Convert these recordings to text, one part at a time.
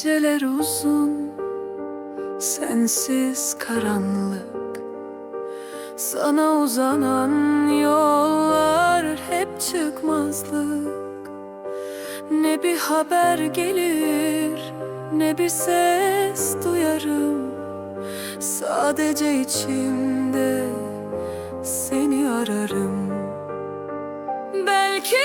Geceler uzun Sensiz karanlık. Sana uzanan yollar hep çıkmazlık. Ne bir haber gelir Ne bir ses duyarım. Sadece içimde seni ararım. Belki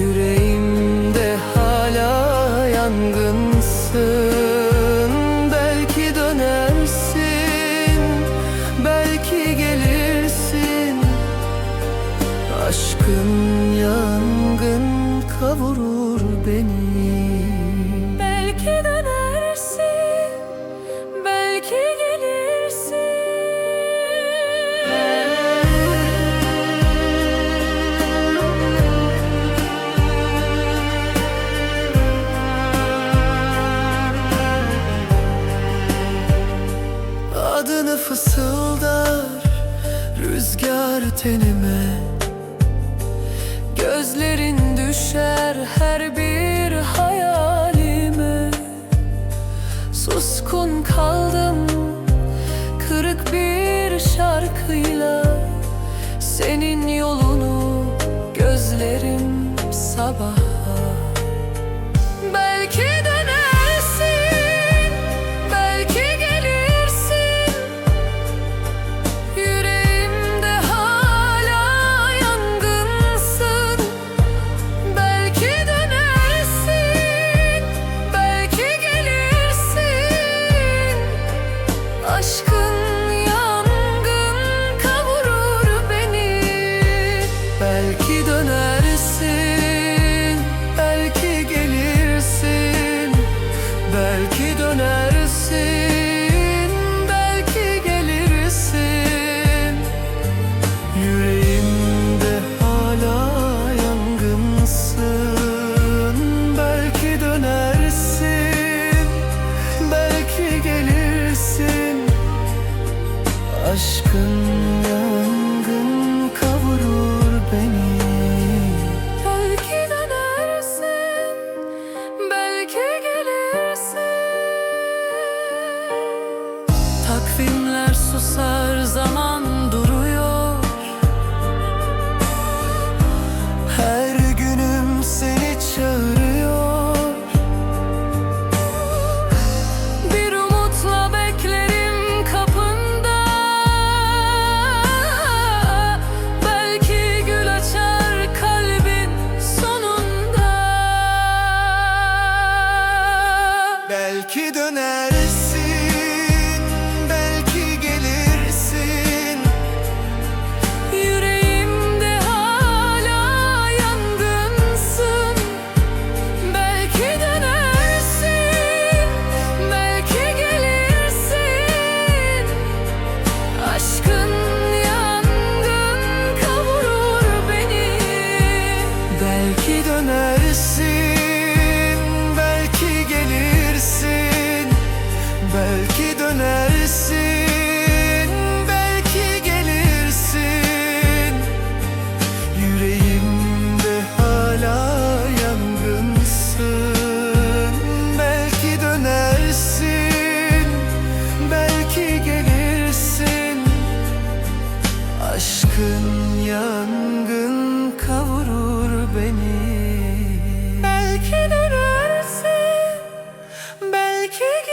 Yüreğimde hala yangınsın. Belki dönersin, belki gelirsin. Aşkın yangın kavurur beni fısıldar rüzgar tenime. Gözlerin düşer her bir hayalime. Suskun kaldım kırık bir şarkıyla. Senin yolunu susar zaman Belki dönersin, belki gelirsin. Yüreğimde hala yangınsın. Belki dönersin, belki gelirsin. Aşkın yangın kavurur beni. Belki dönersin, belki